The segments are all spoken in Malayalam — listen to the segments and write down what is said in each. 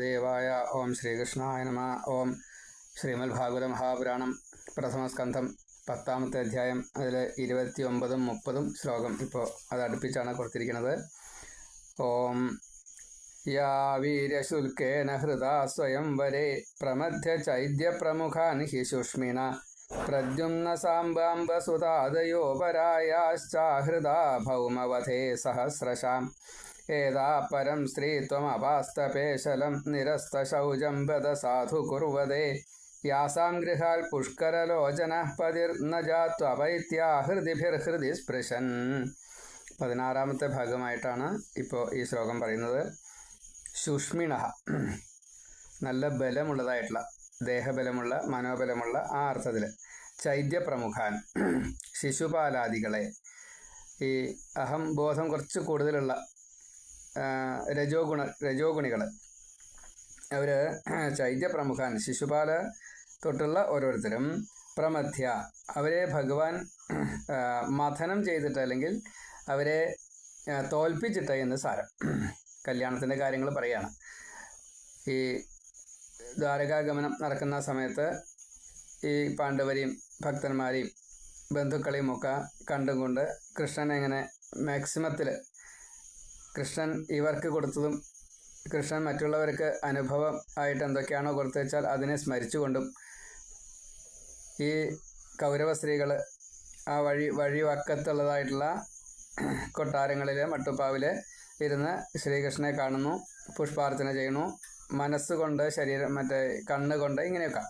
ദേവായ ഓം ശ്രീകൃഷ്ണായ നമ. ഓം ശ്രീമൽ ഭാഗവത മഹാപുരാണം പ്രഥമസ്കന്ധം പത്താമത്തെ അധ്യായം അതിൽ ഇരുപത്തി ഒമ്പതും മുപ്പതും ശ്ലോകം ഇപ്പോൾ അത് അടുപ്പിച്ചാണ് കൊടുത്തിരിക്കുന്നത്. ഓം യാ വീര്യശുൽക്കേന ഹൃദാ സ്വയംവരെ പ്രമധ്യ ചൈദ്യപ്രമുഖാൻ ഹി ശുഷ്മിണ പ്രദ്യുമ്ന സാംബാംബ സുതാദയോ പരായാശ്ചാഹൃദാ ഭൗമവധേ സഹസ്രശാം ഏതാ പരം സ്ത്രീത്വമപാസ്തപേശലം നിരസ്തശൗചം ബദ സാധു കുറുവതേ. യാസാം ഗൃഹാൽ പുഷ്കരലോചന പതിർന്ന ജാത്വപൈത്യാഹൃതിഭിർഹൃതി സ്പൃശൻ. പതിനാറാമത്തെ ഭാഗമായിട്ടാണ് ഇപ്പോൾ ഈ ശ്ലോകം പറയുന്നത്. ശുഷ്മിണ. നല്ല ബലമുള്ളതായിട്ടുള്ള ദേഹബലമുള്ള മനോബലമുള്ള ആ അർത്ഥത്തിൽ ചൈത്യപ്രമുഖാൻ ശിശുപാലാദികളെ. ഈ അഹം ബോധം കുറച്ച് കൂടുതലുള്ള രജോ ഗുണ രജോ ഗുണികൾ അവർ ചൈത്യപ്രമുഖാൻ ശിശുപാല തൊട്ടുള്ള ഓരോരുത്തരും പ്രമധ്യ. അവരെ ഭഗവാൻ മഥനം ചെയ്തിട്ട് അല്ലെങ്കിൽ അവരെ തോൽപ്പിച്ചിട്ട് എന്ന് സാരം. കല്യാണത്തിന്റെ കാര്യങ്ങൾ പറയുകയാണ് ഈ ദ്വാരകാഗമനം നടക്കുന്ന സമയത്ത് ഈ പാണ്ഡവരെയും ഭക്തന്മാരെയും ബന്ധുക്കളെയും ഒക്കെ കണ്ടുകൊണ്ട് കൃഷ്ണൻ എങ്ങനെ മാക്സിമത്തിൽ കൃഷ്ണൻ ഇവർക്ക് കൊടുത്തതും കൃഷ്ണൻ മറ്റുള്ളവർക്ക് അനുഭവം ആയിട്ട് എന്തൊക്കെയാണോ കൊടുത്തു വെച്ചാൽ അതിനെ സ്മരിച്ചുകൊണ്ടും ഈ കൗരവ സ്ത്രീകൾ ആ വഴി വഴി വക്കത്തുള്ളതായിട്ടുള്ള കൊട്ടാരങ്ങളിലെ മട്ടുപ്പാവിലെ ഇരുന്ന് ശ്രീകൃഷ്ണനെ കാണുന്നു പുഷ്പാർച്ചന ചെയ്യുന്നു. മനസ്സുകൊണ്ട് ശരീരം മറ്റേ കണ്ണുകൊണ്ട് ഇങ്ങനെയൊക്കെ.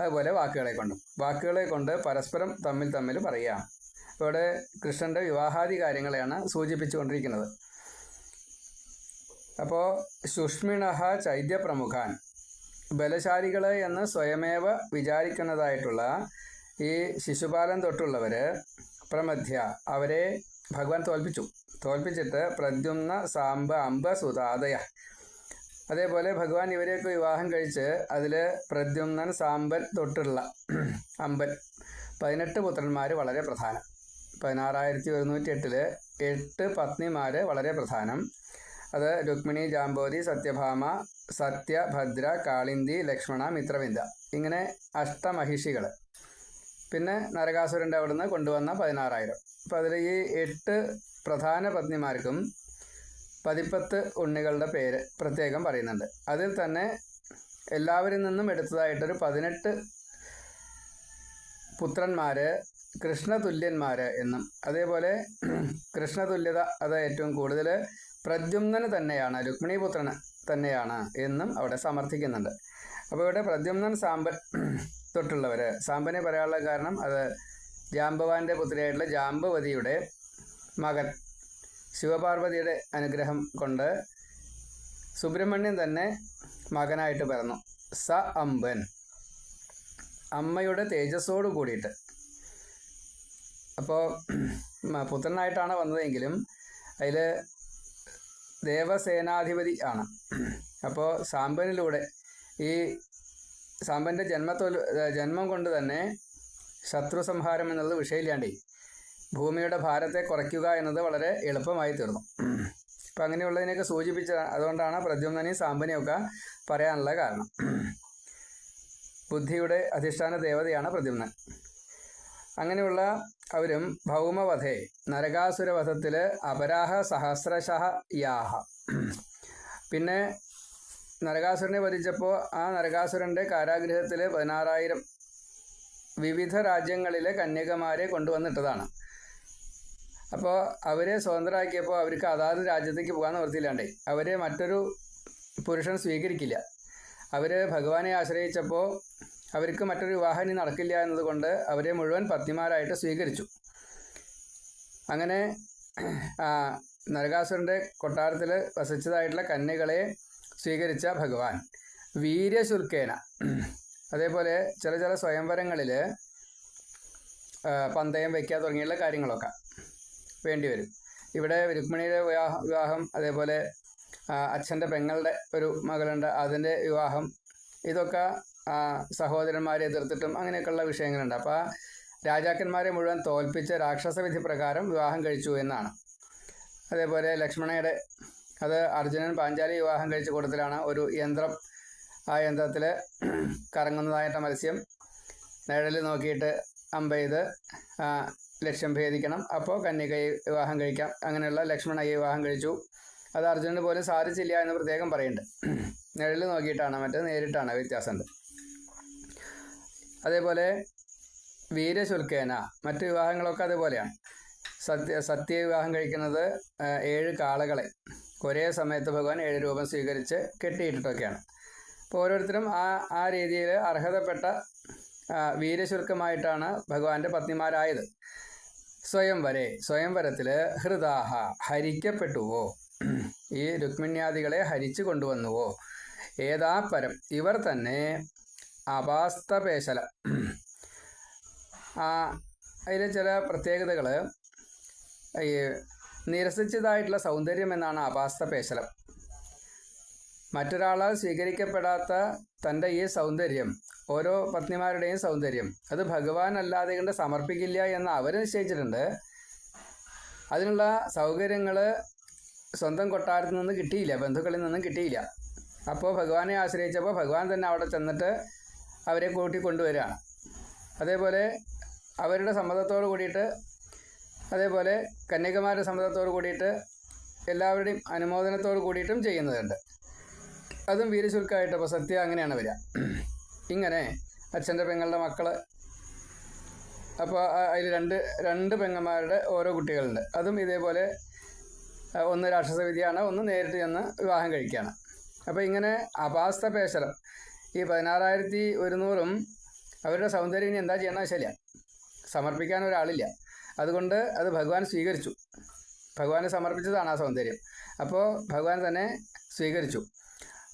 അതുപോലെ വാക്കുകളെ കൊണ്ടും. വാക്കുകളെ കൊണ്ട് പരസ്പരം തമ്മിൽ തമ്മിൽ പറയുക. ഇവിടെ കൃഷ്ണന്റെ വിവാഹാദി കാര്യങ്ങളെയാണ് സൂചിപ്പിച്ചുകൊണ്ടിരിക്കുന്നത്. അപ്പോൾ സുഷ്മിണ ചൈത്യപ്രമുഖാൻ. ബലശാലികൾ എന്ന് സ്വയമേവ വിചാരിക്കുന്നതായിട്ടുള്ള ഈ ശിശുപാലൻ തൊട്ടുള്ളവർ പ്രമധ്യ അവരെ ഭഗവാൻ തോൽപ്പിച്ചു. തോൽപ്പിച്ചിട്ട് പ്രദ്യുമ്ന സാമ്പ അമ്പ സുതാദയ അതേപോലെ ഭഗവാൻ ഇവരെയൊക്കെ വിവാഹം കഴിച്ച് അതിൽ പ്രദ്യുമ്നൻ സാമ്പൻ തൊട്ടുള്ള അമ്പൻ പതിനെട്ട് പുത്രന്മാർ വളരെ പ്രധാനം. പതിനാറായിരത്തി ഒരുന്നൂറ്റി എട്ടിൽ എട്ട് പത്നിമാർ വളരെ പ്രധാനം. അത് രുക്മിണി ജാമ്പോതി സത്യഭാമ സത്യ ഭദ്ര കാളിന്തി ലക്ഷ്മണ മിത്രവിന്ദ. ഇങ്ങനെ അഷ്ടമഹിഷികൾ പിന്നെ നരകാസുരന്റെ അവിടുന്ന് കൊണ്ടുവന്ന പതിനാറായിരം. അപ്പം അതിൽ ഈ എട്ട് പ്രധാന പത്നിമാർക്കും പതിപ്പത്ത് ഉണ്ണികളുടെ പേര് പ്രത്യേകം പറയുന്നുണ്ട്. അതിൽ തന്നെ എല്ലാവരിൽ നിന്നും എടുത്തതായിട്ടൊരു പതിനെട്ട് പുത്രന്മാർ കൃഷ്ണതുല്യന്മാർ എന്നും. അതേപോലെ കൃഷ്ണതുല്യത അത് ഏറ്റവും കൂടുതൽ പ്രദ്യുമ്നന് തന്നെയാണ് രുക്മിണീപുത്രന് തന്നെയാണ് എന്നും അവിടെ സമർത്ഥിക്കുന്നുണ്ട്. അപ്പോൾ ഇവിടെ പ്രദ്യുമ്നൻ സാമ്പൻ തൊട്ടുള്ളവർ സാമ്പനെ പറയാനുള്ള കാരണം അത് ജാമ്പവാന്റെ പുത്രിയായിട്ടുള്ള ജാമ്പവതിയുടെ മകൻ ശിവപാർവതിയുടെ അനുഗ്രഹം കൊണ്ട് സുബ്രഹ്മണ്യൻ തന്നെ മകനായിട്ട് പിറന്നു. സ അമ്പൻ. അമ്മയുടെ തേജസ്സോട് കൂടിയിട്ട്. അപ്പോൾ പുത്രനായിട്ടാണ് വന്നതെങ്കിലും അതിൽ ദേവസേനാധിപതി ആണ്. അപ്പോൾ സാമ്പനിലൂടെ ഈ സാമ്പന്റെ ജന്മത്തോൽ ജന്മം കൊണ്ട് തന്നെ ശത്രു സംഹാരം എന്നുള്ളത് വിഷയമില്ലാണ്ടേ ഭൂമിയുടെ ഭാരത്തെ കുറയ്ക്കുക എന്നത് വളരെ എളുപ്പമായി തീർന്നു. അപ്പം അങ്ങനെയുള്ളതിനെയൊക്കെ സൂചിപ്പിച്ച അതുകൊണ്ടാണ് പ്രദ്യുമ്നനെയും സാമ്പനെയൊക്കെ പറയാനുള്ള കാരണം. ബുദ്ധിയുടെ അധിഷ്ഠാന ദേവതയാണ് പ്രദ്യുമ്നൻ. അങ്ങനെയുള്ള അവരും ഭൗമവധേ നരകാസുരവധത്തിൽ അപരാഹ സഹസ്രശഹ യാഹ. പിന്നെ നരകാസുരനെ വധിച്ചപ്പോൾ ആ നരകാസുരന്റെ കാരാഗൃഹത്തിൽ പതിനാറായിരം വിവിധ രാജ്യങ്ങളിലെ കന്യകമാരെ കൊണ്ടുവന്നിട്ടതാണ്. അപ്പോൾ അവരെ സ്വതന്ത്രമാക്കിയപ്പോൾ അവർക്ക് അതാത് രാജ്യത്തേക്ക് പോകാൻ നിവൃത്തിയില്ലാണ്ടേ അവരെ മറ്റൊരു പുരുഷൻ സ്വീകരിക്കില്ല. അവർ ഭഗവാനെ ആശ്രയിച്ചപ്പോൾ അവർക്ക് മറ്റൊരു വിവാഹം ഇനി നടക്കില്ല എന്നതുകൊണ്ട് അവരെ മുഴുവൻ പത്നിമാരായിട്ട് സ്വീകരിച്ചു. അങ്ങനെ നരകാസുരന്റെ കൊട്ടാരത്തിൽ വസിച്ചതായിട്ടുള്ള കന്യകളെ സ്വീകരിച്ച ഭഗവാൻ വീര്യശുൽക്കേന. അതേപോലെ ചില ചില സ്വയംവരങ്ങളിൽ പന്തയം വയ്ക്കുക തുടങ്ങിയുള്ള കാര്യങ്ങളൊക്കെ വേണ്ടിവരും ഇവിടെ രുക്മിണിയുടെ വിവാഹം വിവാഹം അതേപോലെ അച്ഛന്റെ പെങ്ങളുടെ ഒരു മകളുണ്ട് അതിന്റെ വിവാഹം ഇതൊക്കെ സഹോദരന്മാരെ എതിർത്തിട്ടും അങ്ങനെയൊക്കെയുള്ള വിഷയങ്ങളുണ്ട്. അപ്പോൾ ആ രാജാക്കന്മാരെ മുഴുവൻ തോൽപ്പിച്ച രാക്ഷസവിധി പ്രകാരം വിവാഹം കഴിച്ചു എന്നാണ്. അതേപോലെ ലക്ഷ്മണയുടെ അത് അർജുനൻ പാഞ്ചാലി വിവാഹം കഴിച്ച കൂട്ടത്തിലാണ് ഒരു യന്ത്രം. ആ യന്ത്രത്തിൽ കറങ്ങുന്നതായിട്ട് മത്സ്യം നിഴൽ നോക്കിയിട്ട് അമ്പെയ്ത് ലക്ഷ്യം ഭേദിക്കണം. അപ്പോൾ കന്യകയെ വിവാഹം കഴിക്കാം. അങ്ങനെയുള്ള ലക്ഷ്മണയെ വിവാഹം കഴിച്ചു. അത് അർജുനന് പോലും സാധിച്ചില്ല എന്ന് പ്രത്യേകം പറയുന്നുണ്ട്. നിഴൽ നോക്കിയിട്ടാണ് മറ്റേ നേരിട്ടാണ് വ്യത്യാസമുണ്ട്. അതേപോലെ വീരശുൽക്കേന മറ്റു വിവാഹങ്ങളൊക്കെ അതേപോലെയാണ്. സത്യ സത്യ വിവാഹം കഴിക്കുന്നത് ഏഴ് കാളകളെ. ഒരേ സമയത്ത് ഭഗവാൻ ഏഴ് രൂപം സ്വീകരിച്ച് കെട്ടിയിട്ടിട്ടൊക്കെയാണ്. അപ്പോൾ ഓരോരുത്തരും ആ ആ രീതിയിൽ അർഹതപ്പെട്ട വീരശുൽക്കമായിട്ടാണ് ഭഗവാന്റെ പത്നിമാരായത്. സ്വയംവരെ സ്വയംവരത്തിൽ ഹൃദാഹ ഹരിക്കപ്പെട്ടുവോ? ഈ രുക്മിണ്യാദികളെ ഹരിച്ചു കൊണ്ടുവന്നുവോ? ഏതാ പരം? ഇവർ തന്നെ അപാസ്തപേശല അതിലെ ചില പ്രത്യേകതകൾ ഈ നിരസിച്ചതായിട്ടുള്ള സൗന്ദര്യം എന്നാണ് അപാസ്തപേശലം മറ്റൊരാളാൽ സ്വീകരിക്കപ്പെടാത്ത തന്റെ ഈ സൗന്ദര്യം ഓരോ പത്നിമാരുടെയും സൗന്ദര്യം അത് ഭഗവാൻ അല്ലാതെ കൊണ്ട് സമർപ്പിക്കില്ല എന്ന് അവർ നിശ്ചയിച്ചിട്ടുണ്ട്. അതിനുള്ള സൗകര്യങ്ങൾ സ്വന്തം കൊട്ടാരത്തിൽ നിന്ന് കിട്ടിയില്ല ബന്ധുക്കളിൽ നിന്നും കിട്ടിയില്ല. അപ്പോൾ ഭഗവാനെ ആശ്രയിച്ചപ്പോൾ ഭഗവാൻ തന്നെ അവിടെ ചെന്നിട്ട് അവരെ കൂട്ടി കൊണ്ടുവരികയാണ്. അതേപോലെ അവരുടെ സമ്മതത്തോട് കൂടിയിട്ട് അതേപോലെ കന്യകമാരുടെ സമ്മതത്തോട് കൂടിയിട്ട് എല്ലാവരുടെയും അനുമോദനത്തോട് കൂടിയിട്ടും ചെയ്യുന്നതുണ്ട്. അതും വീരശുൽക്കായിട്ട് അപ്പോൾ സത്യ അങ്ങനെയാണ് വരിക. ഇങ്ങനെ അച്ഛന്റെ പെങ്ങളുടെ മക്കൾ അപ്പോൾ അതിൽ രണ്ട് രണ്ട് പെങ്ങന്മാരുടെ ഓരോ കുട്ടികളുണ്ട്. അതും ഇതേപോലെ ഒന്ന് രാക്ഷസവിധിയാണ് ഒന്ന് നേരിട്ട് ചെന്ന് വിവാഹം കഴിക്കുകയാണ്. അപ്പോൾ ഇങ്ങനെ അപാസ്ത പേശലം ഈ പതിനാറായിരത്തി ഒരുന്നൂറും അവരുടെ സൗന്ദര്യം ഇനി എന്താ ചെയ്യണമെന്ന് വെച്ചാൽ സമർപ്പിക്കാൻ ഒരാളില്ല. അതുകൊണ്ട് അത് ഭഗവാൻ സ്വീകരിച്ചു. ഭഗവാനെ സമർപ്പിച്ചതാണ് ആ സൗന്ദര്യം. അപ്പോൾ ഭഗവാൻ തന്നെ സ്വീകരിച്ചു.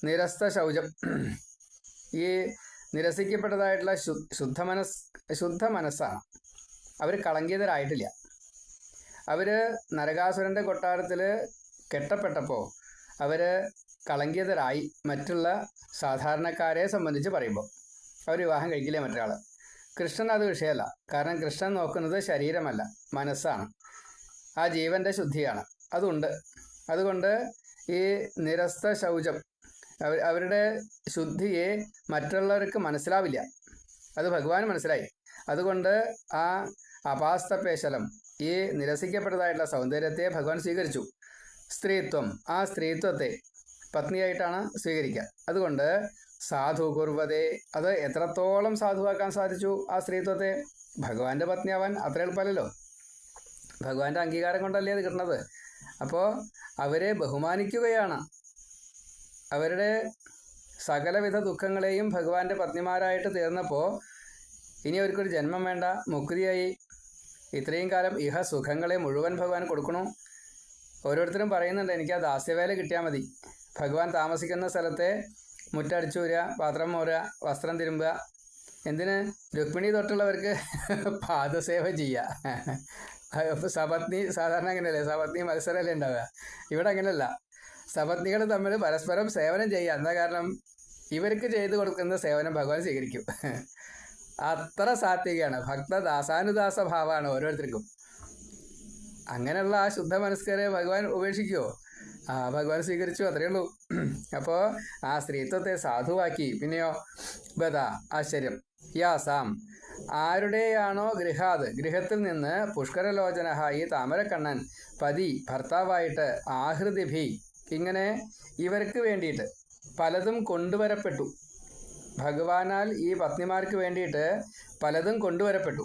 നിരസ്ത ശൗചം. ഈ നിരസിക്കപ്പെട്ടതായിട്ടുള്ള ശു ശുദ്ധ മനസ് ശുദ്ധ മനസ്സാണ് അവർ കളങ്കിതരായിട്ടില്ല അവർ നരകാസുരന്റെ കൊട്ടാരത്തിൽ കെട്ടപ്പെട്ടപ്പോൾ അവർ കളങ്കിതരായി മറ്റുള്ള സാധാരണക്കാരെ സംബന്ധിച്ച് പറയുമ്പോൾ അവർ വിവാഹം കഴിക്കില്ലേ മറ്റൊരാൾ കൃഷ്ണൻ അത് വിഷയമല്ല. കാരണം കൃഷ്ണൻ നോക്കുന്നത് ശരീരമല്ല മനസ്സാണ്. ആ ജീവന്റെ ശുദ്ധിയാണ്. അതുണ്ട്. അതുകൊണ്ട് ഈ നിരസ്ത ശൗചം അവരുടെ ശുദ്ധിയെ മറ്റുള്ളവർക്ക് മനസ്സിലാവില്ല. അത് ഭഗവാൻ മനസ്സിലായി. അതുകൊണ്ട് ആ അപാസ്തപേശലം ഈ നിരസിക്കപ്പെട്ടതായിട്ടുള്ള സൗന്ദര്യത്തെ ഭഗവാൻ സ്വീകരിച്ചു. സ്ത്രീത്വം ആ സ്ത്രീത്വത്തെ പത്നിയായിട്ടാണ് സ്വീകരിക്കുക. അതുകൊണ്ട് സാധു കുർവതേ അത് എത്രത്തോളം സാധുവാക്കാൻ സാധിച്ചു ആ സ്ത്രീത്വത്തെ? ഭഗവാന്റെ പത്നിയാവാൻ അത്ര എളുപ്പമല്ലല്ലോ. ഭഗവാന്റെ അംഗീകാരം കൊണ്ടല്ലേ അത് കിട്ടുന്നത്? അപ്പോൾ അവരെ ബഹുമാനിക്കുകയാണ്. അവരുടെ സകലവിധ ദുഃഖങ്ങളെയും ഭഗവാന്റെ പത്നിമാരായിട്ട് തീർന്നപ്പോൾ ഇനി അവർക്കൊരു ജന്മം വേണ്ട. മുക്തിയായി. ഇത്രയും കാലം ഇഹ സുഖങ്ങളെ മുഴുവൻ ഭഗവാൻ കൊടുക്കണു. ഓരോരുത്തരും പറയുന്നുണ്ട് എനിക്ക് ആ ദാസ്യവേല കിട്ടിയാൽ മതി. ഭഗവാൻ താമസിക്കുന്ന സ്ഥലത്തെ മുറ്റടിച്ചു വരിക പാത്രം മോരുക വസ്ത്രം തിരുമ്പുക. എന്തിന്? രുക്മിണി തൊട്ടുള്ളവർക്ക് പാദസേവ ചെയ്യുക സപത്നി സാധാരണ അങ്ങനെയല്ലേ സപത്നി മത്സരമല്ലേ ഉണ്ടാവുക? ഇവിടെ അങ്ങനെയല്ല. സപത്നികൾ തമ്മിൽ പരസ്പരം സേവനം ചെയ്യുക. എന്താ കാരണം? ഇവർക്ക് ചെയ്തു കൊടുക്കുന്ന സേവനം ഭഗവാൻ സ്വീകരിക്കും. അത്ര സാത്വികയാണ്. ഭക്തദാസാനുദാസ ഭാവമാണ് ഓരോരുത്തർക്കും. അങ്ങനെയുള്ള ആ ശുദ്ധ മനസ്കരെ ഭഗവാൻ ഉപേക്ഷിക്കുമോ ആ ഭഗവാൻ സ്വീകരിച്ചു അത്രയേ ഉള്ളൂ. അപ്പോൾ ആ സ്ത്രീത്വത്തെ സാധുവാക്കി. പിന്നെയോ ബദ ആശ്ചര്യം. യാസാം ആരുടെയാണോ ഗൃഹാത്? ഗൃഹത്തിൽ നിന്ന് പുഷ്കരലോചന ഈ താമരക്കണ്ണൻ പതി ഭർത്താവായിട്ട് ആഹൃതിഭി. ഇങ്ങനെ ഇവർക്ക് വേണ്ടിയിട്ട് പലതും കൊണ്ടുവരപ്പെട്ടു. ഭഗവാനാൽ ഈ പത്നിമാർക്ക് വേണ്ടിയിട്ട് പലതും കൊണ്ടുവരപ്പെട്ടു.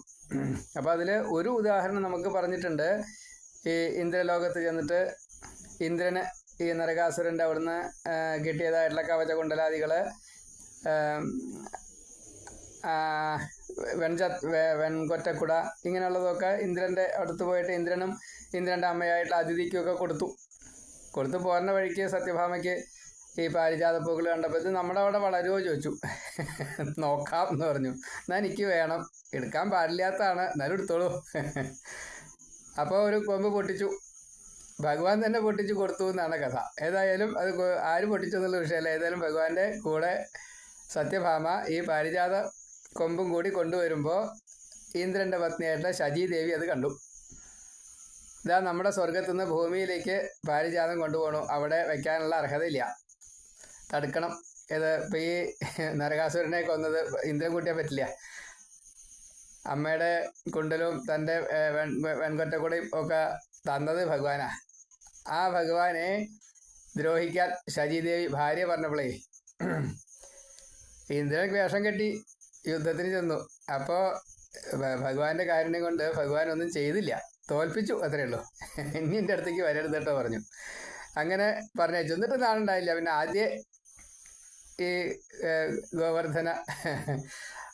അപ്പോൾ അതിൽ ഒരു ഉദാഹരണം നമുക്ക് പറഞ്ഞിട്ടുണ്ട്. ഈ ഇന്ദ്രലോകത്ത് ചെന്നിട്ട് ഇന്ദ്രന് ഈ നരകാസുരന്റെ അവിടുന്ന് കിട്ടിയതായിട്ടുള്ള കവച കുണ്ടലാദികൾ വെൺച വെൺകൊറ്റക്കുട ഇങ്ങനെയുള്ളതൊക്കെ ഇന്ദ്രന്റെ അടുത്ത് പോയിട്ട് ഇന്ദ്രനും ഇന്ദ്രന്റെ അമ്മയായിട്ടുള്ള അതിഥിക്കൊക്കെ കൊടുത്തു. കൊടുത്തു പോരുന്ന വഴിക്ക് സത്യഭാമയ്ക്ക് ഈ പാരിജാത പൂക്കൾ കണ്ടപ്പോൾ നമ്മുടെ അവിടെ വളരുമോ ചോദിച്ചു. നോക്കാം എന്ന് പറഞ്ഞു. എന്നാൽ എനിക്ക് വേണം. എടുക്കാൻ പാടില്ലാത്തതാണ്. എന്നാലും എടുത്തോളൂ. അപ്പോൾ ഒരു കൊമ്പ് പൊട്ടിച്ചു. ഭഗവാൻ തന്നെ പൊട്ടിച്ചു കൊടുത്തു എന്നാണ് കഥ. ഏതായാലും അത് ആര് പൊട്ടിച്ചു എന്നുള്ള വിഷയമല്ല. ഏതായാലും ഭഗവാന്റെ കൂടെ സത്യഭാമ ഈ പാരിജാത കൊമ്പും കൂടി കൊണ്ടുവരുമ്പോൾ ഇന്ദ്രന്റെ പത്നിയായിട്ടുള്ള ശജി ദേവി അത് കണ്ടു. ഇതാ നമ്മുടെ സ്വർഗത്തു നിന്ന് ഭൂമിയിലേക്ക് പാരിജാതം കൊണ്ടുപോകണു അവിടെ വെക്കാനുള്ള അർഹതയില്ല. തടുക്കണം. ഇത് ഇപ്പം ഈ നരകാസുരനെ കൊന്നത് ഇന്ദ്രൻ കൂട്ടിയാൽ പറ്റില്ല. അമ്മയുടെ കുണ്ടലും തന്റെ വെൺകൊറ്റക്കുടയും ഒക്കെ തന്നത് ഭഗവാനാ. ആ ഭഗവാനെ ദ്രോഹിക്കാൻ ശചിദേവി ഭാര്യ പറഞ്ഞപ്പോളേ ഇന്ദ്രൻ വേഷം കെട്ടി യുദ്ധത്തിന് ചെന്നു. അപ്പോൾ ഭഗവാന്റെ കാരുണ്യം കൊണ്ട് ഭഗവാൻ ഒന്നും ചെയ്തില്ല. തോൽപ്പിച്ചു അത്രേ ഉള്ളൂ. ഇനി എന്റെ അടുത്തേക്ക് വരരുത് കേട്ടോ പറഞ്ഞു. അങ്ങനെ പറഞ്ഞു എന്നിട്ട് നാളുണ്ടായില്ല. പിന്നെ ആദ്യ ഈ ഗോവർദ്ധന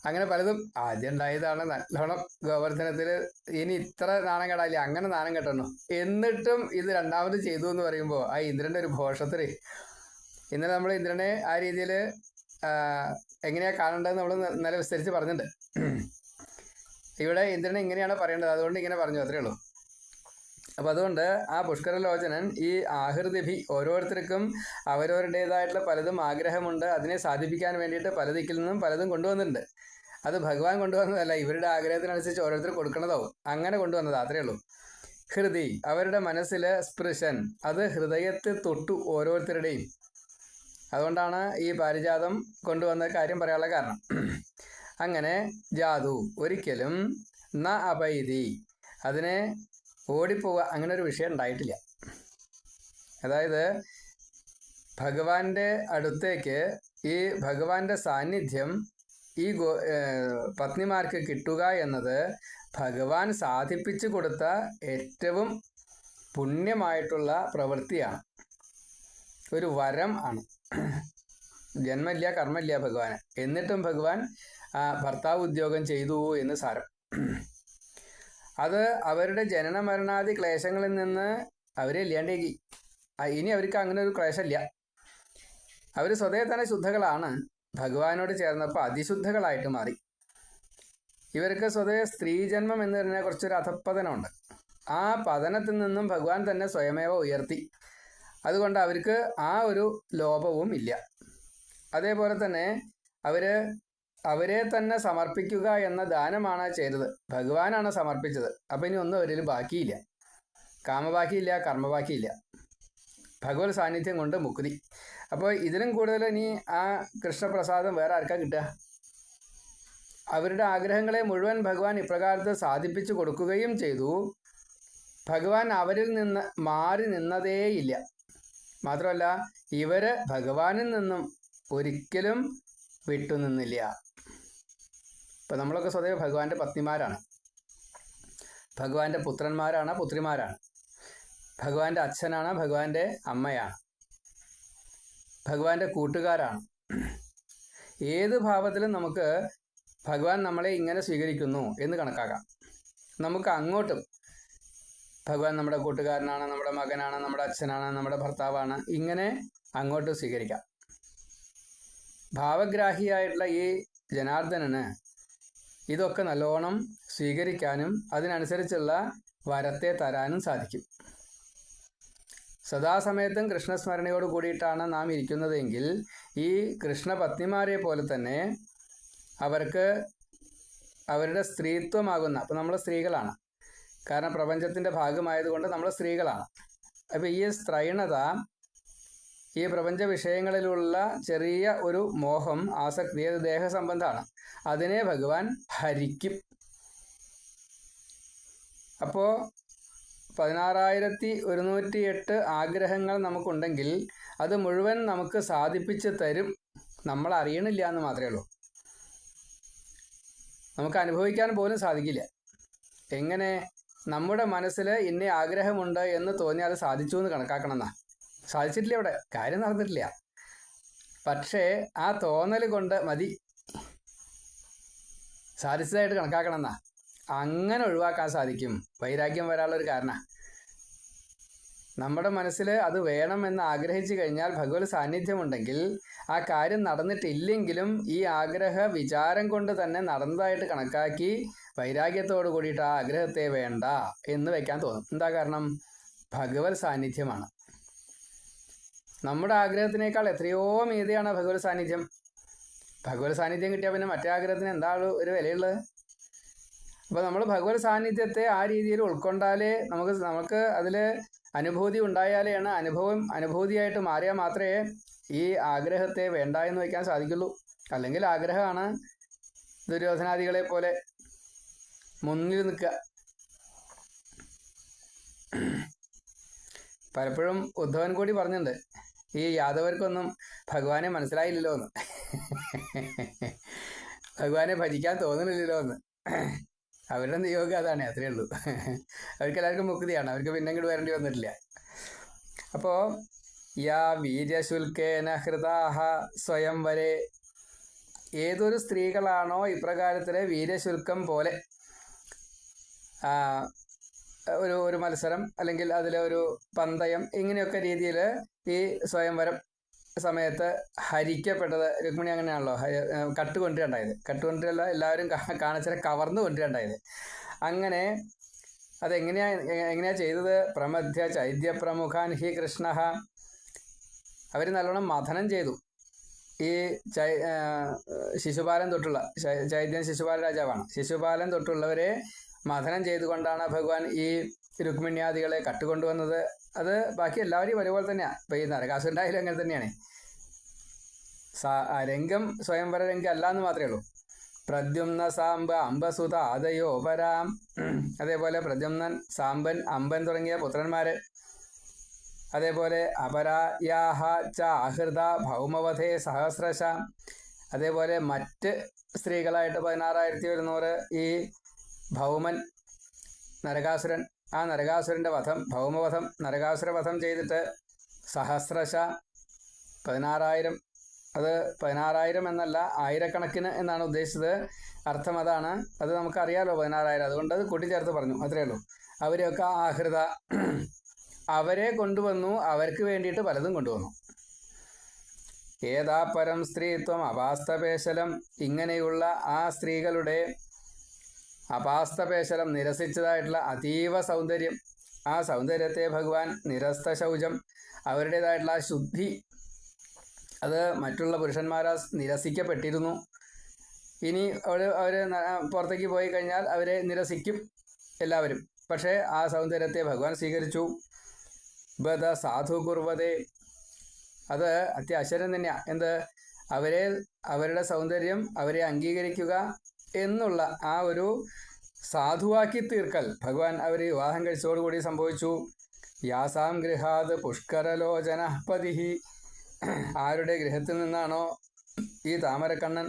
അങ്ങനെ പലതും ആദ്യം ഉണ്ടായതാണ്. നല്ലോണം ഗോവർദ്ധനത്തിൽ ഇനി ഇത്ര നാണം കെടാല്ലേ അങ്ങനെ നാണം കെട്ടണം. എന്നിട്ടും ഇത് രണ്ടാമത് ചെയ്തു എന്ന് പറയുമ്പോൾ ആ ഇന്ദ്രന്റെ ഒരു ഘോഷത്തിൽ ഇന്നലെ നമ്മൾ ഇന്ദ്രനെ ആ രീതിയിൽ എങ്ങനെയാ കാണേണ്ടതെന്ന് നമ്മൾ നല്ല വിസ്തരിച്ച് പറഞ്ഞിട്ടുണ്ട് ഇവിടെ ഇന്ദ്രനെ ഇങ്ങനെയാണ് പറയേണ്ടത്. അതുകൊണ്ട് ഇങ്ങനെ പറഞ്ഞു അത്രേ ഉള്ളൂ. അപ്പം അതുകൊണ്ട് ആ പുഷ്കരലോചനൻ ഈ ആഹൃതിഭി ഓരോരുത്തർക്കും അവരവരുടേതായിട്ടുള്ള പലതും ആഗ്രഹമുണ്ട്. അതിനെ സാധിപ്പിക്കാൻ വേണ്ടിയിട്ട് പല ദിക്കിൽ നിന്നും പലതും കൊണ്ടുവന്നിട്ടുണ്ട്. അത് ഭഗവാൻ കൊണ്ടുവന്നതല്ല ഇവരുടെ ആഗ്രഹത്തിനനുസരിച്ച് ഓരോരുത്തർ കൊടുക്കണതാവും. അങ്ങനെ കൊണ്ടുവന്നതാ അത്രേ ഉള്ളൂ. ഹൃദി അവരുടെ മനസ്സിലെ സ്പൃശൻ അത് ഹൃദയത്തെ തൊട്ടു ഓരോരുത്തരുടെയും. അതുകൊണ്ടാണ് ഈ പാരിജാതം കൊണ്ടുവന്ന കാര്യം പറയാനുള്ള കാരണം. അങ്ങനെ ജാതു ഒരിക്കലും ന അപൈതി. അതിനെ ഓടിപ്പോവുക അങ്ങനെ ഒരു വിഷയം ഉണ്ടായിട്ടില്ല. അതായത് ഭഗവാന്റെ അടുത്തേക്ക് ഈ ഭഗവാന്റെ സാന്നിധ്യം ഈ ഗോ പത്നിമാർക്ക് കിട്ടുക എന്നത് ഭഗവാൻ സാധിപ്പിച്ചു കൊടുത്ത ഏറ്റവും പുണ്യമായിട്ടുള്ള പ്രവൃത്തിയാണ്. ഒരു വരം ആണ്. ജന്മമില്ല കർമ്മമില്ല ഭഗവാന്. എന്നിട്ടും ഭഗവാൻ ഭർത്താവ് ഉദ്യോഗം ചെയ്തു എന്ന് സാരം. അത് അവരുടെ ജനന മരണാദി ക്ലേശങ്ങളിൽ നിന്ന് അവരെ ഇല്ലാണ്ടേക്ക്. ഇനി അവർക്ക് അങ്ങനെ ഒരു ക്ലേശമില്ല. അവർ സ്വതേ തന്നെ ശുദ്ധകളാണ്. ഭഗവാനോട് ചേർന്നപ്പോൾ അതിശുദ്ധകളായിട്ട് മാറി. ഇവർക്ക് സ്വതേ സ്ത്രീജന്മം എന്ന് പറഞ്ഞാൽ കുറച്ചൊരു അധപ്പതനമുണ്ട്. ആ പതനത്തിൽ നിന്നും ഭഗവാൻ തന്നെ സ്വയമേവ ഉയർത്തി. അതുകൊണ്ട് അവർക്ക് ആ ഒരു ലോപവും ഇല്ല. അതേപോലെ തന്നെ അവർ അവരെ തന്നെ സമർപ്പിക്കുക എന്ന ദാനമാണ് ചെയ്തത്. ഭഗവാനാണ് സമർപ്പിച്ചത്. അപ്പം ഇനി ഒന്നും അവരിൽ ബാക്കിയില്ല. കാമബാക്കിയില്ല കർമ്മബാക്കിയില്ല ഭഗവത് സാന്നിധ്യം കൊണ്ട് മുക്തി. അപ്പോൾ ഇതിലും കൂടുതൽ ഇനി ആ കൃഷ്ണപ്രസാദം വേറെ ആർക്കാ കിട്ടുക? അവരുടെ ആഗ്രഹങ്ങളെ മുഴുവൻ ഭഗവാൻ ഇപ്രകാരത്ത് സാധിപ്പിച്ചു കൊടുക്കുകയും ചെയ്തു. ഭഗവാൻ അവരിൽ നിന്ന് മാറി നിന്നതേയില്ല. മാത്രമല്ല ഇവർ ഭഗവാനിൽ നിന്നും ഒരിക്കലും വിട്ടുനിന്നില്ല ഇപ്പം നമ്മളൊക്കെ സ്വതവേ ഭഗവാന്റെ പത്നിമാരാണ്. ഭഗവാന്റെ പുത്രന്മാരാണ് പുത്രിമാരാണ്. ഭഗവാന്റെ അച്ഛനാണ് ഭഗവാന്റെ അമ്മയാണ്. ഭഗവാന്റെ കൂട്ടുകാരാണ്. ഏത് ഭാവത്തിലും നമുക്ക് ഭഗവാൻ നമ്മളെ ഇങ്ങനെ സ്വീകരിക്കുന്നു എന്ന് കണക്കാക്കാം. നമുക്ക് അങ്ങോട്ടും ഭഗവാൻ നമ്മുടെ കൂട്ടുകാരനാണ് നമ്മുടെ മകനാണ് നമ്മുടെ അച്ഛനാണ് നമ്മുടെ ഭർത്താവാണ് ഇങ്ങനെ അങ്ങോട്ട് സ്വീകരിക്കാം. ഭാവഗ്രാഹിയായിട്ടുള്ള ഈ ജനാർദ്ദനന് ഇതൊക്കെ നല്ലോണം സ്വീകരിക്കാനും അതിനനുസരിച്ചുള്ള വരത്തെ തരാനും സാധിക്കും. സദാസമയത്തും കൃഷ്ണസ്മരണയോട് കൂടിയിട്ടാണ് നാം ഇരിക്കുന്നതെങ്കിൽ ഈ കൃഷ്ണപത്നിമാരെ പോലെ തന്നെ അവർക്ക് അവരുടെ സ്ത്രീത്വമാകുന്ന അപ്പം നമ്മൾ സ്ത്രീകളാണ്. കാരണം പ്രപഞ്ചത്തിന്റെ ഭാഗമായതുകൊണ്ട് നമ്മൾ സ്ത്രീകളാണ്. അപ്പോൾ ഈ സ്ത്രൈണത ഈ പ്രപഞ്ച വിഷയങ്ങളിലുള്ള ചെറിയ ഒരു മോഹം ആസക്തി അത് ദേഹസംബന്ധമാണ്. അതിനെ ഭഗവാൻ ഹരിക്കും. അപ്പോൾ പതിനാറായിരത്തി ഒരുന്നൂറ്റി എട്ട് ആഗ്രഹങ്ങൾ നമുക്കുണ്ടെങ്കിൽ അത് മുഴുവൻ നമുക്ക് സാധിപ്പിച്ച് തരും. നമ്മൾ അറിയണില്ല എന്ന് മാത്രമേ ഉള്ളൂ. നമുക്ക് അനുഭവിക്കാൻ പോലും സാധിക്കില്ല. എങ്ങനെ നമ്മുടെ മനസ്സിൽ ഇന്ന ആഗ്രഹമുണ്ട് എന്ന് തോന്നി അത് സാധിച്ചു എന്ന് കണക്കാക്കണം എന്നാ സാധിച്ചിട്ടില്ല ഇവിടെ. കാര്യം നടന്നിട്ടില്ല. പക്ഷേ ആ തോന്നൽ കൊണ്ട് മതി. സാധിച്ചതായിട്ട് കണക്കാക്കണം എന്നാ അങ്ങനെ ഒഴിവാക്കാൻ സാധിക്കും. വൈരാഗ്യം വരാനുള്ള ഒരു കാരണം. നമ്മുടെ മനസ്സിൽ അത് വേണമെന്ന് ആഗ്രഹിച്ചു കഴിഞ്ഞാൽ ഭഗവത് സാന്നിധ്യമുണ്ടെങ്കിൽ ആ കാര്യം നടന്നിട്ടില്ലെങ്കിലും ഈ ആഗ്രഹ വിചാരം കൊണ്ട് തന്നെ നടന്നതായിട്ട് കണക്കാക്കി വൈരാഗ്യത്തോട് കൂടിയിട്ട് ആ ആഗ്രഹത്തെ വേണ്ട എന്ന് വെക്കാൻ തോന്നും. എന്താ കാരണം? ഭഗവത് സാന്നിധ്യമാണ്. നമ്മുടെ ആഗ്രഹത്തിനേക്കാൾ എത്രയോ മീതിയാണ് ഭഗവത് സാന്നിധ്യം. ഭഗവത് സാന്നിധ്യം കിട്ടിയാൽ പിന്നെ മറ്റേ ആഗ്രഹത്തിന് എന്താണ് ഒരു വിലയുള്ളത്? അപ്പോൾ നമ്മൾ ഭഗവത് സാന്നിധ്യത്തെ ആ രീതിയിൽ ഉൾക്കൊണ്ടാലേ നമുക്ക് നമുക്ക് അതിൽ അനുഭൂതി ഉണ്ടായാലെയാണ് അനുഭവം അനുഭൂതിയായിട്ട് മാറിയാൽ മാത്രമേ ഈ ആഗ്രഹത്തെ വേണ്ട എന്ന് വയ്ക്കാൻ സാധിക്കുള്ളൂ. അല്ലെങ്കിൽ ആഗ്രഹമാണ് ദുര്യോധനാദികളെ പോലെ മുന്നിൽ നിൽക്കുക. പലപ്പോഴും ഉദ്ധവൻ കൂടി പറഞ്ഞിട്ടുണ്ട് ഈ യാദവർക്കൊന്നും ഭഗവാനെ മനസ്സിലായില്ലല്ലോ എന്ന് ഭഗവാനെ ഭജിക്കാൻ തോന്നുന്നില്ലല്ലോ എന്ന് അവരുടെ നിയോഗം അതാണ് അത്രയേ ഉള്ളൂ. അവർക്ക് എല്ലാവർക്കും മുക്തിയാണ്. അവർക്ക് പിന്നെ ഇങ്ങോട്ട് വരേണ്ടി വന്നിട്ടില്ല. അപ്പോൾ യാ വീര്യശുൽക്കേന ഹൃദാഹ സ്വയം വരെ. ഏതൊരു സ്ത്രീകളാണോ ഇപ്രകാരത്തിലെ വീര്യശുൽക്കം പോലെ ഒരു ഒരു മത്സരം അല്ലെങ്കിൽ അതിലെ ഒരു പന്തയം ഇങ്ങനെയൊക്കെ രീതിയിൽ ഈ സ്വയംവരം സമയത്ത് ഹരിക്കപ്പെട്ടത് രുക്മിണി അങ്ങനെയാണല്ലോ. കട്ട് കൊണ്ടുവരണ്ടായത്. കട്ട് കൊണ്ടുവരല്ല എല്ലാവരും കാണിച്ചാൽ കവർന്ന് കൊണ്ടുവരണ്ടായത്. അങ്ങനെ അതെങ്ങനെയാ എങ്ങനെയാ ചെയ്തത്? പ്രമധ്യ ചൈദ്യപ്രമുഖാൻ ഹി കൃഷ്ണ അവർ നല്ലോണം മഥനം ചെയ്തു. ഈ ചൈ ശിശുപാലൻ തൊട്ടുള്ള ചൈത്യൻ ശിശുപാല രാജാവാണ്. ശിശുപാലൻ തൊട്ടുള്ളവരെ മഥനം ചെയ്തുകൊണ്ടാണ് ഭഗവാൻ ഈ രുക്മിണ്യാദികളെ കട്ടുകൊണ്ടുവന്നത് അത് ബാക്കി എല്ലാവരെയും ഒരുപോലെ തന്നെയാണ് ഈ നരകാസുണ്ടായാലും അങ്ങനെ തന്നെയാണ്. രംഗം സ്വയംവര രംഗം അല്ല എന്ന് മാത്രമേ ഉള്ളൂ. പ്രദ്യുമ്ന സാമ്പ അംബസുത ആദയോ പരാം അതേപോലെ പ്രദ്യുമ്നൻ സാമ്പൻ അമ്പൻ തുടങ്ങിയ പുത്രന്മാര്. അതേപോലെ അപരായാഹ ച ആഹൃത ഭൗമവധേ സഹസ്രശ. അതേപോലെ മറ്റ് സ്ത്രീകളായിട്ട് പതിനാറായിരത്തി ഒരുന്നൂറ് ഈ ഭൗമൻ നരകാസുരൻ ആ നരകാസുരന്റെ വധം ഭൗമവധം നരകാസുരവധം ചെയ്തിട്ട് സഹസ്രശ പതിനാറായിരം അത് പതിനാറായിരം എന്നല്ല ആയിരക്കണക്കിന് എന്നാണ് ഉദ്ദേശിച്ചത്. അർത്ഥം അതാണ്. അത് നമുക്കറിയാലോ പതിനാറായിരം. അതുകൊണ്ട് അത് കൂട്ടിച്ചേർത്ത് പറഞ്ഞു. അത്രയേ ഉള്ളൂ. അവരെയൊക്കെ ആഹൃത അവരെ കൊണ്ടുവന്നു. അവർക്ക് വേണ്ടിയിട്ട് പലതും കൊണ്ടുവന്നു. ഏതാ പരം സ്ത്രീത്വം? അവാസ്തപേശലം ഇങ്ങനെയുള്ള ആ സ്ത്രീകളുടെ അപാസ്തപേശലം നിരസിച്ചതായിട്ടുള്ള അതീവ സൗന്ദര്യം. ആ സൗന്ദര്യത്തെ ഭഗവാൻ നിരസ്ത ശൗചം അവരുടേതായിട്ടുള്ള ശുദ്ധി അത് മറ്റുള്ള പുരുഷന്മാരാ നിരസിക്കപ്പെട്ടിരുന്നു. ഇനി അവർ അവർ പുറത്തേക്ക് പോയി കഴിഞ്ഞാൽ അവരെ നിരസിക്കും എല്ലാവരും. പക്ഷേ ആ സൗന്ദര്യത്തെ ഭഗവാൻ സ്വീകരിച്ചു. ബദ സാധു കുർവതേ. അത് അത്യാശ്ചര്യം തന്നെയാണ് എന്ത്? അവരെ അവരുടെ സൗന്ദര്യം അവരെ അംഗീകരിക്കുക എന്നുള്ള ആ ഒരു സാധുവാക്കി തീർക്കൽ. ഭഗവാൻ അവർ വിവാഹം കഴിച്ചതോടുകൂടി സംഭവിച്ചു. യാസാം ഗൃഹാത് പുഷ്കരലോചന പതിഹി ആരുടെ ഗൃഹത്തിൽ നിന്നാണോ ഈ താമരക്കണ്ണൻ?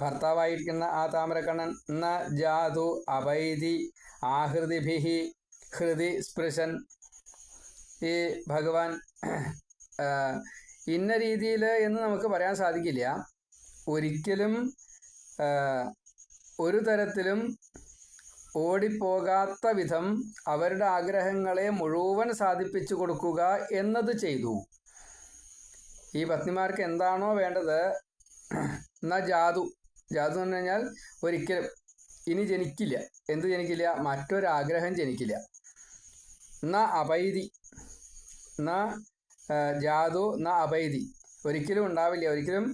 ഭർത്താവായിരിക്കുന്ന ആ താമരക്കണ്ണൻ. ന ജാതു അപൈതി ആഹൃതിഭിഹി ഹൃതി സ്പൃശൻ. ഈ ഭഗവാൻ ഇന്ന രീതിയിൽ എന്ന് നമുക്ക് പറയാൻ സാധിക്കില്ല. ഒരിക്കലും ഒരു തരത്തിലും ഓടിപ്പോകാത്ത വിധം അവരുടെ ആഗ്രഹങ്ങളെ മുഴുവൻ സാധിപ്പിച്ചു കൊടുക്കുക എന്നത് ചെയ്തു. ഈ പത്നിമാർക്ക് എന്താണോ വേണ്ടത് എന്നാ ജാതു. ജാതു എന്ന് കഴിഞ്ഞാൽ ഒരിക്കലും ഇനി ജനിക്കില്ല. എന്ത് ജനിക്കില്ല? മറ്റൊരാഗ്രഹം ജനിക്കില്ല. ന അപൈതി. ന ജാതു ന അപൈതി. ഒരിക്കലും ഉണ്ടാവില്ല. ഒരിക്കലും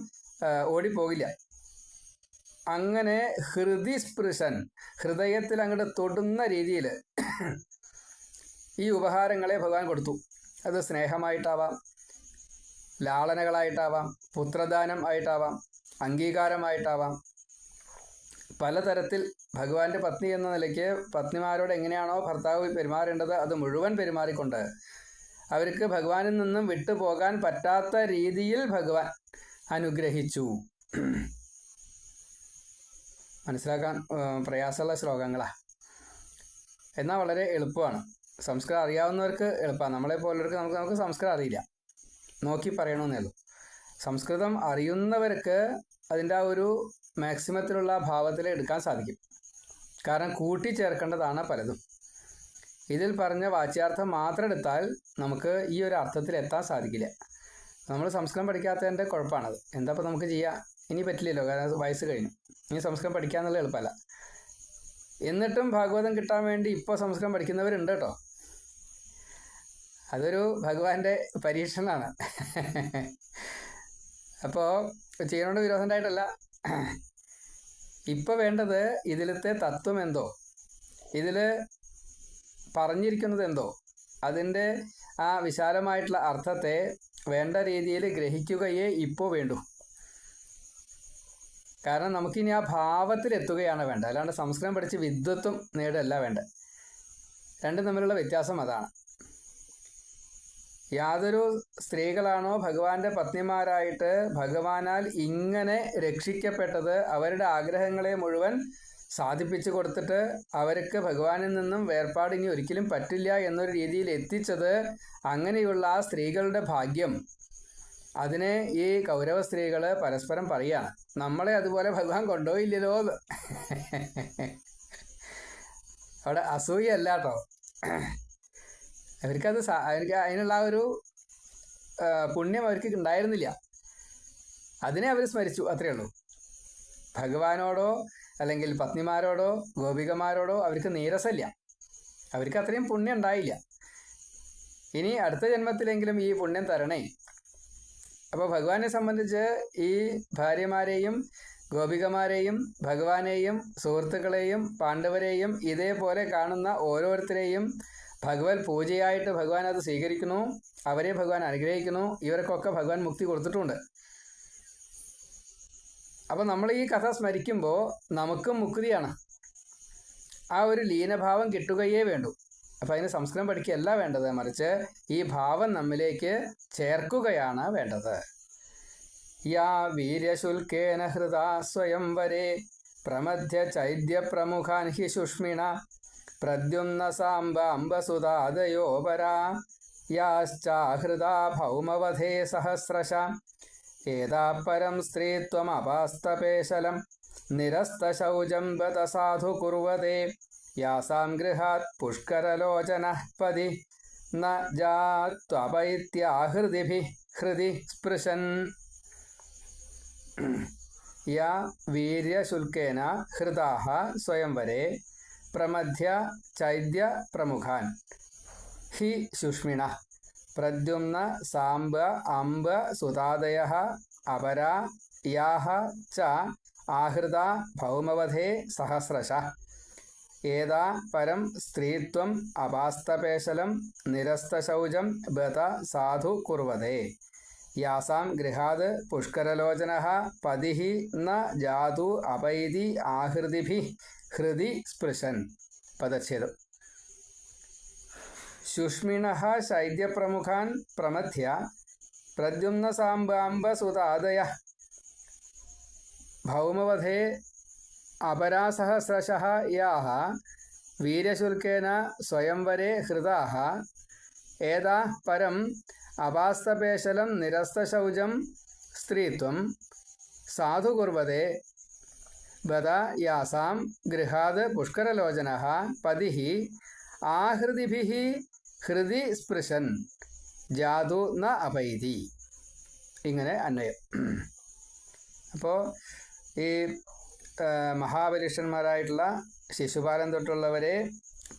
ഓടിപ്പോകില്ല. അങ്ങനെ ഹൃദിസ്പൃശൻ ഹൃദയത്തിൽ അങ്ങോട്ട് തൊടുന്ന രീതിയിൽ ഈ ഉപഹാരങ്ങളെ ഭഗവാൻ കൊടുത്തു. അത് സ്നേഹമായിട്ടാവാം ലാളനകളായിട്ടാവാം പുത്രദാനം ആയിട്ടാവാം അംഗീകാരമായിട്ടാവാം. പലതരത്തിൽ ഭഗവാന്റെ പത്നി എന്ന നിലയ്ക്ക് പത്നിമാരോട് എങ്ങനെയാണോ ഭർത്താവ് പെരുമാറേണ്ടത് അത് മുഴുവൻ പെരുമാറിക്കൊണ്ട് അവർക്ക് ഭഗവാനിൽ നിന്നും വിട്ടുപോകാൻ പറ്റാത്ത രീതിയിൽ ഭഗവാൻ അനുഗ്രഹിച്ചു. മനസ്സിലാക്കാൻ പ്രയാസമുള്ള ശ്ലോകങ്ങളാണ് എന്നാൽ വളരെ എളുപ്പമാണ്. സംസ്കൃതം അറിയാവുന്നവർക്ക് എളുപ്പമാണ് നമ്മളെ പോലുള്ളവർക്ക് നമുക്ക് നമുക്ക് സംസ്കൃതം അറിയില്ല. നോക്കി പറയണമെന്നേ ഉള്ളൂ. സംസ്കൃതം അറിയുന്നവർക്ക് അതിന്റെ ആ ഒരു മാക്സിമത്തിലുള്ള ഭാവത്തിൽ എടുക്കാൻ സാധിക്കും. കാരണം കൂട്ടിച്ചേർക്കേണ്ടതാണ് പലതും. ഇതിൽ പറഞ്ഞ വാച്യാർത്ഥം മാത്രം എടുത്താൽ നമുക്ക് ഈ ഒരു അർത്ഥത്തിൽ എത്താൻ സാധിക്കില്ല. നമ്മൾ സംസ്കൃതം പഠിക്കാത്തതിന്റെ കുഴപ്പമാണത്. എന്താ നമുക്ക് ചെയ്യാം? ഇനി പറ്റില്ലല്ലോ കാരണം വയസ്സ് കഴിഞ്ഞു. ഇനി സംസ്കൃതം പഠിക്കാന്നുള്ള എളുപ്പമല്ല. എന്നിട്ടും ഭാഗവതം കിട്ടാൻ വേണ്ടി ഇപ്പോൾ സംസ്കൃതം പഠിക്കുന്നവരുണ്ട് കേട്ടോ. അതൊരു ഭഗവാന്റെ പരീക്ഷണമാണ്. അപ്പോൾ ചെയ്യണോണ്ട് വിരോധം ഉണ്ടായിട്ടല്ല ഇപ്പോൾ വേണ്ടത് ഇതിലത്തെ തത്വം എന്തോ? ഇതിൽ പറഞ്ഞിരിക്കുന്നത് എന്തോ? അതിന്റെ ആ വിശാലമായിട്ടുള്ള അർത്ഥത്തെ വേണ്ട രീതിയിൽ ഗ്രഹിക്കുകയേ ഇപ്പോൾ വേണ്ടൂ. കാരണം നമുക്കിനി ആ ഭാവത്തിൽ എത്തുകയാണ് വേണ്ടത്. അല്ലാണ്ട് സംസ്കൃതം പഠിച്ച് വിദ്വത്വം നേടല്ല വേണ്ടത്. രണ്ടും തമ്മിലുള്ള വ്യത്യാസം അതാണ്. യാതൊരു സ്ത്രീകളാണോ ഭഗവാന്റെ പത്നിമാരായിട്ട് ഭഗവാനാൽ ഇങ്ങനെ രക്ഷിക്കപ്പെട്ടത് അവരുടെ ആഗ്രഹങ്ങളെ മുഴുവൻ സാധിപ്പിച്ചു കൊടുത്തിട്ട് അവർക്ക് ഭഗവാനിൽ നിന്നും വേർപാട് ഇനി ഒരിക്കലും പറ്റില്ല എന്നൊരു രീതിയിൽ എത്തിച്ചത് അങ്ങനെയുള്ള ആ സ്ത്രീകളുടെ ഭാഗ്യം അതിനെ ഈ കൗരവ സ്ത്രീകൾ പരസ്പരം പറയാണ് നമ്മളെ അതുപോലെ ഭഗവാൻ കൊണ്ടുപോയില്ലല്ലോ എന്ന്. അവിടെ അസൂയല്ല കേട്ടോ അവർക്കത് അവർക്ക് അതിനുള്ള ആ ഒരു പുണ്യം അവർക്ക് ഉണ്ടായിരുന്നില്ല. അതിനെ അവർ സ്മരിച്ചു അത്രയേ ഉള്ളൂ. ഭഗവാനോടോ അല്ലെങ്കിൽ പത്നിമാരോടോ ഗോപികമാരോടോ അവർക്ക് നീരസമില്ല. അവർക്ക് അത്രയും പുണ്യം ഉണ്ടായില്ല. ഇനി അടുത്ത ജന്മത്തിലെങ്കിലും ഈ പുണ്യം തരണേ. അപ്പോൾ ഭഗവാനെ സംബന്ധിച്ച് ഈ ഭാര്യമാരെയും ഗോപികമാരെയും ഭഗവാനെയും സുഹൃത്തുക്കളെയും പാണ്ഡവരെയും ഇതേപോലെ കാണുന്ന ഓരോരുത്തരെയും ഭഗവത് പൂജയായിട്ട് ഭഗവാൻ അത് സ്വീകരിക്കുന്നു. അവരെ ഭഗവാൻ അനുഗ്രഹിക്കുന്നു. ഇവർക്കൊക്കെ ഭഗവാൻ മുക്തി കൊടുത്തിട്ടുണ്ട്. അപ്പോൾ നമ്മൾ ഈ കഥ സ്മരിക്കുമ്പോൾ നമുക്കും മുക്തിയാണ്. ആ ഒരു ലീനഭാവം കിട്ടുകയേ വേണ്ടൂ. അപ്പോൾ അതിന് സംസ്കൃതം പഠിക്കുകയല്ല വേണ്ടത് മറിച്ച് ഈ ഭാവം നമ്മിലേക്ക് ചേർക്കുകയാണ് വേണ്ടത്. യാ വീര്യശുൽക്കേന ഹൃദാ സ്വയം വരെ പ്രമധ്യ ചൈദ്യ പ്രമുഖാൻ ഹി സുഷ്മിണ പ്രദ്യുന്ന സാംബ അംബസുതാദയോപരാ യാശ്ചാഹൃദാ ഭൗമവധേ സഹസ്രശ ഏതാ പരം സ്ത്രീത്വമപാസ്തപേശലം നിരസ്തശൗചം ബത സാധു കുർവതേ യാസാം ഗൃഹാത് പുഷ്കരലോചന പതി. ന ഹൃദി സ്പൃശൻ. യാ വീര്യശുൽക്കേന ഹൃദാഹ സ്വയംവരെ പ്രമധ്യ ചൈദ്യ പ്രമുഖാൻ. ഹി ശുഷ്മിണ പ്രദ്യുമ്ന സാംബ അംബ സുതാദയ അപര യാഹ ച ആഹൃത ഭൗമവധേ സഹസ്രശ. ഏതാ പരം സ്ത്രീത്വം അപാസ്തപേശലം നിരസ്തശൗചം ബത സാധു കുർവതേ? യാസാം ഗൃഹാത് പുഷ്കരലോചന പതി ന ജാതു അപൈതി ആഹൃതിഭി ഹൃദി സ്പൃശൻ. പദച്ഛേദം. ശുഷ്മിണ ശൈത്യപ്രമുഖാൻ പ്രമഥ്യ പ്രദ്യുമ്ന സാംബാംബ സുതാദയ ഭൗമവധേ അപരാസഹസ്രശ യാഹ വീരശുൽക്കേന സ്വയംവരെ ഹൃദാഹ. ഏതാ പരം അപാസ്തപേശലം നിരസ്തശൗചം സ്ത്രീത്വം സാധു കുർവതേ ബദ യാസാം ഗൃഹാത് പുഷ്കരലോചന പതി ആഹൃതിഭി ഹൃദി സ്പൃശൻ ജാതു ന അപൈതി. ഇങ്ങനെ അന്വയം. അപ്പോൾ ഈ മഹാബലിഷ്ഠന്മാരായിട്ടുള്ള ശിശുപാലം തൊട്ടുള്ളവരെ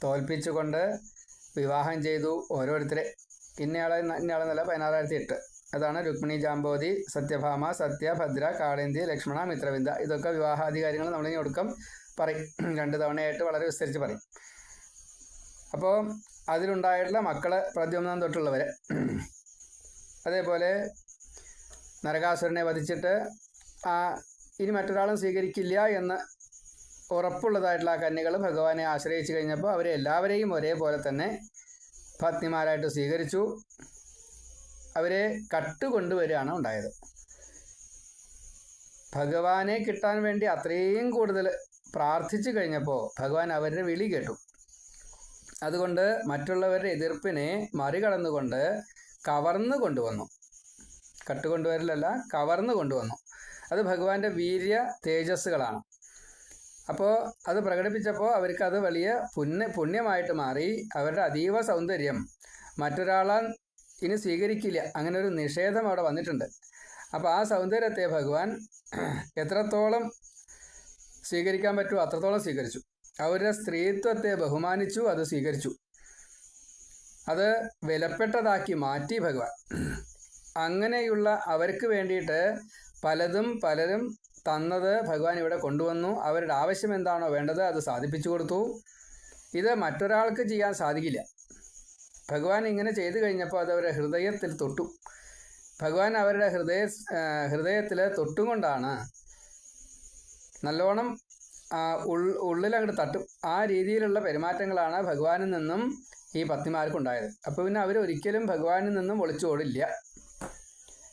തോൽപ്പിച്ചുകൊണ്ട് വിവാഹം ചെയ്തു ഓരോരുത്തരെ. ഇന്നയാളെ ഇന്നയാളെന്നല്ല പതിനാറായിരത്തി എട്ട് അതാണ് രുക്മിണി ജാമ്പോതി സത്യഭാമ സത്യ ഭദ്ര കാളേന്തി ലക്ഷ്മണ മിത്രവിന്ദ. ഇതൊക്കെ വിവാഹാധികാരികൾ നമ്മളിനി ഒടുക്കം പറയും. രണ്ട് തവണയായിട്ട് വളരെ വിസ്തരിച്ച് പറയും. അപ്പോൾ അതിലുണ്ടായിട്ടുള്ള മക്കളെ പ്രദ്യുമ്നം തൊട്ടുള്ളവർ അതേപോലെ നരകാസുരനെ വധിച്ചിട്ട് ആ ഇനി മറ്റൊരാളും സ്വീകരിക്കില്ല എന്ന് ഉറപ്പുള്ളതായിട്ടുള്ള ആ കന്യകൾ ഭഗവാനെ ആശ്രയിച്ചു കഴിഞ്ഞപ്പോൾ അവരെ എല്ലാവരെയും ഒരേപോലെ തന്നെ പത്നിമാരായിട്ട് സ്വീകരിച്ചു. അവരെ കട്ടുകൊണ്ടുവരികയാണ് ഉണ്ടായത്. ഭഗവാനെ കിട്ടാൻ വേണ്ടി അത്രയും കൂടുതൽ പ്രാർത്ഥിച്ചു കഴിഞ്ഞപ്പോൾ ഭഗവാൻ അവരുടെ വിളി കേട്ടു. അതുകൊണ്ട് മറ്റുള്ളവരുടെ എതിർപ്പിനെ മറികടന്നുകൊണ്ട് കവർന്നു കൊണ്ടുവന്നു. കട്ടുകൊണ്ടുവരലല്ല കവർന്നു കൊണ്ടുവന്നു. അത് ഭഗവാന്റെ വീര്യ തേജസ്സുകളാണ്. അപ്പോൾ അത് പ്രകടിപ്പിച്ചപ്പോൾ അവർക്ക് അത് വലിയ പുണ്യ പുണ്യമായിട്ട് മാറി. അവരുടെ അതീവ സൗന്ദര്യം മറ്റൊരാളാൽ ഇനി സ്വീകരിക്കില്ല. അങ്ങനെ ഒരു നിഷേധം അവിടെ വന്നിട്ടുണ്ട്. അപ്പോൾ ആ സൗന്ദര്യത്തെ ഭഗവാൻ എത്രത്തോളം സ്വീകരിക്കാൻ പറ്റുമോ അത്രത്തോളം സ്വീകരിച്ചു. അവരുടെ സ്ത്രീത്വത്തെ ബഹുമാനിച്ചു അത് സ്വീകരിച്ചു. അത് വിലപ്പെട്ടതാക്കി മാറ്റി ഭഗവാൻ. അങ്ങനെയുള്ള അവർക്ക് വേണ്ടിയിട്ട് പലതും പലരും തന്നത് ഭഗവാൻ ഇവിടെ കൊണ്ടുവന്നു. അവരുടെ ആവശ്യം എന്താണോ വേണ്ടത് അത് സാധിപ്പിച്ചു കൊടുത്തു. ഇത് മറ്റൊരാൾക്ക് ചെയ്യാൻ സാധിക്കില്ല. ഭഗവാൻ ഇങ്ങനെ ചെയ്തു കഴിഞ്ഞപ്പോൾ അത് അവരുടെ ഹൃദയത്തിൽ തൊട്ടു. ഭഗവാൻ അവരുടെ ഹൃദയ ഹൃദയത്തിൽ തൊട്ടുകൊണ്ടാണ് നല്ലോണം ഉള്ളിലങ്ങോട്ട് തട്ടും. ആ രീതിയിലുള്ള പെരുമാറ്റങ്ങളാണ് ഭഗവാനിൽ നിന്നും ഈ പത്നിമാർക്കുണ്ടായത് അപ്പോൾ പിന്നെ അവരൊരിക്കലും ഭഗവാനിൽ നിന്നും ഒളിച്ചോടില്ല.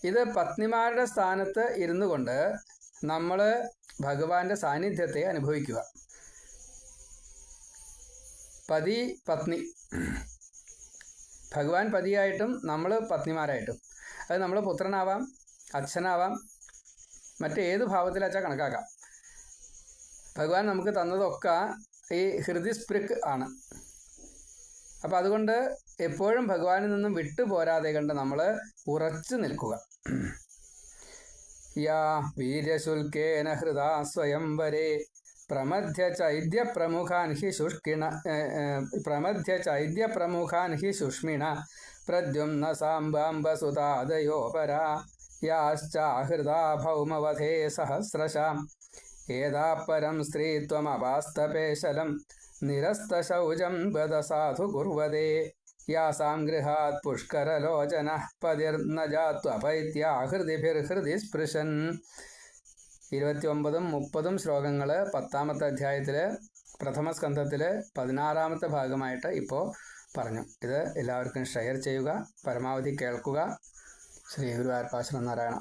ഇത് പത്നിമാരുടെ സ്ഥാനത്ത് ഇരുന്നു കൊണ്ട് നമ്മൾ ഭഗവാന്റെ സാന്നിധ്യത്തെ അനുഭവിക്കുക. പതി പത്നി. ഭഗവാൻ പതിയായിട്ടും നമ്മൾ പത്നിമാരായിട്ടും. അത് നമ്മൾ പുത്രനാവാം അച്ഛനാവാം മറ്റേത് ഭാവത്തിലച്ചാൽ കണക്കാക്കാം. ഭഗവാൻ നമുക്ക് തന്നതൊക്കെ ഈ ഹൃദിസ്പൃക് ആണ്. അപ്പം അതുകൊണ്ട് എപ്പോഴും ഭഗവാനിൽ നിന്നും വിട്ടുപോരാതെ കണ്ട് നമ്മൾ ഉറച്ചു നിൽക്കുക. യാ വീര്യശുൽക്കേന ഹൃദാ സ്വയംവരെ പ്രമധ്യ ചൈദ്യപ്രമുഖാൻ ഹി ശുഷ്കിണ പ്രമധ്യ ചൈദ്യ പ്രമുഖാൻ ഹി ശുഷ്മിണ. പ്രദ്യുമ്ന സാംബാംബസുതാദയോപരാ. യാശ്ചാഹൃദാ ഭൗമവധേ സഹസ്രശാം. ഏതാ പരം സ്ത്രീത്വമപാസ്തപേശലം. നിരസ്തശൗചം വദ സാധു കുർവദേ യാസാം ഗൃഹാത് പുഷ്കരലോചന പതിർന്ന ജാത്വപൈത്യാഹൃതിഭിർഹൃതി സ്പൃശൻ ഇരുപത്തിയൊമ്പതും മുപ്പതും ശ്ലോകങ്ങൾ പത്താമത്തെ അധ്യായത്തിൽ പ്രഥമ സ്കന്ധത്തിൽ പതിനാറാമത്തെ ഭാഗമായിട്ട് ഇപ്പോൾ പറഞ്ഞു. ഇത് എല്ലാവർക്കും ഷെയർ ചെയ്യുക പരമാവധി കേൾക്കുക. ശ്രീ ഗുരുവായൂർ പാശ്വനാരായണ